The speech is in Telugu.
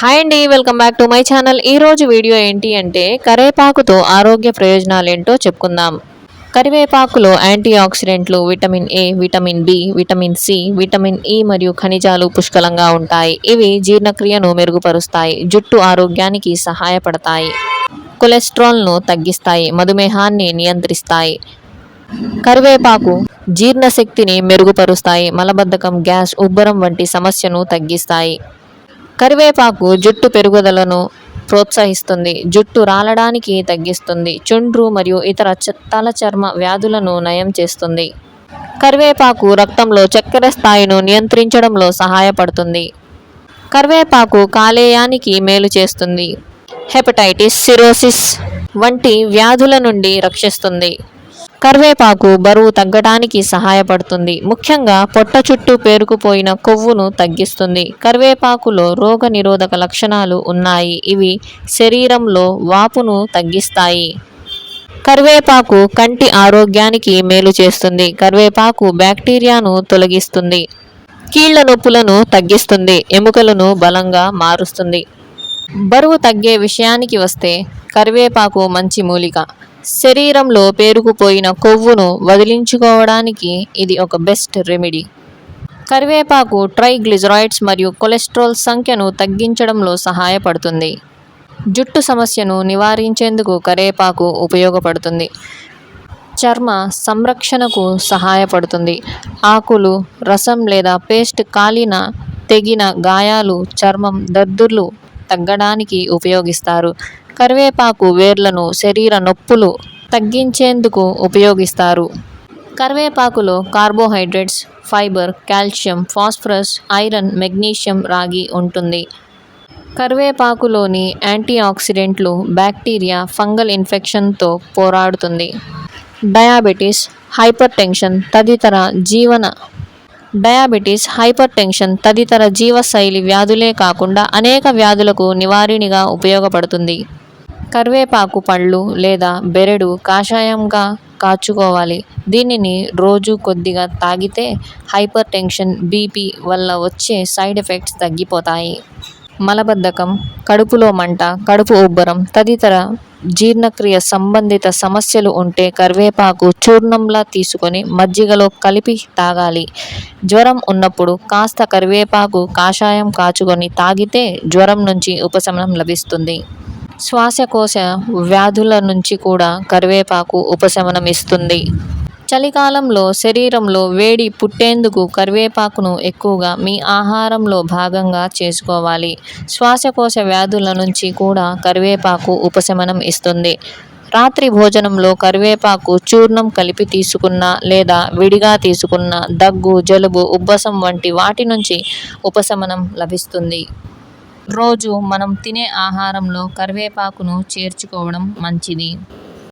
హాయ్ అండి welcome back to my channel ఈ రోజు వీడియో ఏంటి అంటే కరివేపాకుతో ఆరోగ్య ప్రయోజనాలు ఏంటో చెప్పుకుందాం. కరివేపాకులో యాంటీ ఆక్సిడెంట్లు vitamin A vitamin B vitamin C vitamin E మరియు ఖనిజాలు పుష్కలంగా ఉంటాయి. ఇవి జీర్ణక్రియను మెరుగుపరుస్తాయి జుట్టు ఆరోగ్యానికి సహాయపడతాయి. కొలెస్ట్రాల్ను తగ్గిస్తాయి మధుమేహాన్ని నియంత్రిస్తాయి. కరివేపాకు జీర్ణశక్తిని మెరుగుపరుస్తాయి మలబద్ధకం గ్యాస్ ఉబ్బరం వంటి సమస్యను తగ్గిస్తాయి. కరివేపాకు జుట్టు పెరుగుదలను ప్రోత్సహిస్తుంది. జుట్టు రాలడానికి తగ్గిస్తుంది. చుండ్రు మరియు ఇతర తల చర్మ వ్యాధులను నయం చేస్తుంది. కరివేపాకు రక్తంలో చక్కెర స్థాయిను నియంత్రించడంలో సహాయపడుతుంది. కరివేపాకు కాలేయానికి మేలు చేస్తుంది. హెపటైటిస్ సిరోసిస్ వంటి వ్యాధుల నుండి రక్షిస్తుంది. కరివేపాకు బరువు తగ్గడానికి సహాయపడుతుంది. ముఖ్యంగా పొట్ట చుట్టూ పేరుకుపోయిన కొవ్వును తగ్గిస్తుంది. కరివేపాకులో రోగ నిరోధక లక్షణాలు ఉన్నాయి. ఇవి శరీరంలో వాపును తగ్గిస్తాయి. కరివేపాకు కంటి ఆరోగ్యానికి మేలు చేస్తుంది. కరివేపాకు బ్యాక్టీరియాను తొలగిస్తుంది. కీళ్ళ నొప్పులను తగ్గిస్తుంది. ఎముకలను బలంగా మారుస్తుంది. బరువు తగ్గే విషయానికి వస్తే కరివేపాకు మంచి మూలిక. శరీరంలో పేరుకుపోయిన కొవ్వును వదిలించుకోవడానికి ఇది ఒక బెస్ట్ రెమెడీ. కరివేపాకు ట్రైగ్లిజరాయిడ్స్ మరియు కొలెస్ట్రాల్ సంఖ్యను తగ్గించడంలో సహాయపడుతుంది. జుట్టు సమస్యను నివారించేందుకు కరివేపాకు ఉపయోగపడుతుంది. చర్మ సంరక్షణకు సహాయపడుతుంది. ఆకులు రసం లేదా పేస్ట్ కాలిన తెగిన గాయాలు చర్మం దద్దుర్లు తగ్గడానికి ఉపయోగిస్తారు. కరివేపాకు వేర్లను శరీర నొప్పులు తగ్గించేందుకు ఉపయోగిస్తారు. కరివేపాకులో carbohydrates fibre calcium phosphorus iron magnesium రాగి ఉంటుంది. కరివేపాకులోని యాంటీ ఆక్సిడెంట్లు బ్యాక్టీరియా ఫంగల్ ఇన్ఫెక్షన్తో పోరాడుతుంది. డయాబెటీస్ హైపర్ టెన్షన్ తదితర జీవన డయాబెటీస్ హైపర్ టెన్షన్ తదితర జీవశైలి వ్యాధులే కాకుండా అనేక వ్యాధులకు నివారిణిగా ఉపయోగపడుతుంది. కరివేపాకు పళ్ళు లేదా బెరడు కాషాయంగా కాచుకోవాలి. దీనిని రోజు కొద్దిగా తాగితే హైపర్ టెన్షన్ బీపీ వల్ల వచ్చే సైడ్ ఎఫెక్ట్స్ తగ్గిపోతాయి. మలబద్ధకం కడుపులో మంట కడుపు ఉబ్బరం తదితర జీర్ణక్రియ సంబంధిత సమస్యలు ఉంటే కరివేపాకు చూర్ణంలా తీసుకొని మజ్జిగలో కలిపి తాగాలి. జ్వరం ఉన్నప్పుడు కాస్త కరివేపాకు కాషాయం కాచుకొని తాగితే జ్వరం నుంచి ఉపశమనం లభిస్తుంది. శ్వాసకోశ వ్యాధుల నుంచి కూడా కరివేపాకు ఉపశమనం ఇస్తుంది. చలికాలంలో శరీరంలో వేడి పుట్టేందుకు కరివేపాకును ఎక్కువగా మీ ఆహారంలో భాగంగా చేసుకోవాలి. శ్వాసకోశ వ్యాధుల నుంచి కూడా కరివేపాకు ఉపశమనం ఇస్తుంది. రాత్రి భోజనంలో కరివేపాకు చూర్ణం కలిపి తీసుకున్న లేదా విడిగా తీసుకున్న దగ్గు జలుబు ఉబ్బసం వంటి వాటి నుంచి ఉపశమనం లభిస్తుంది. రోజు మనం తినే ఆహారంలో కరివేపాకును చేర్చుకోవడం మంచిది.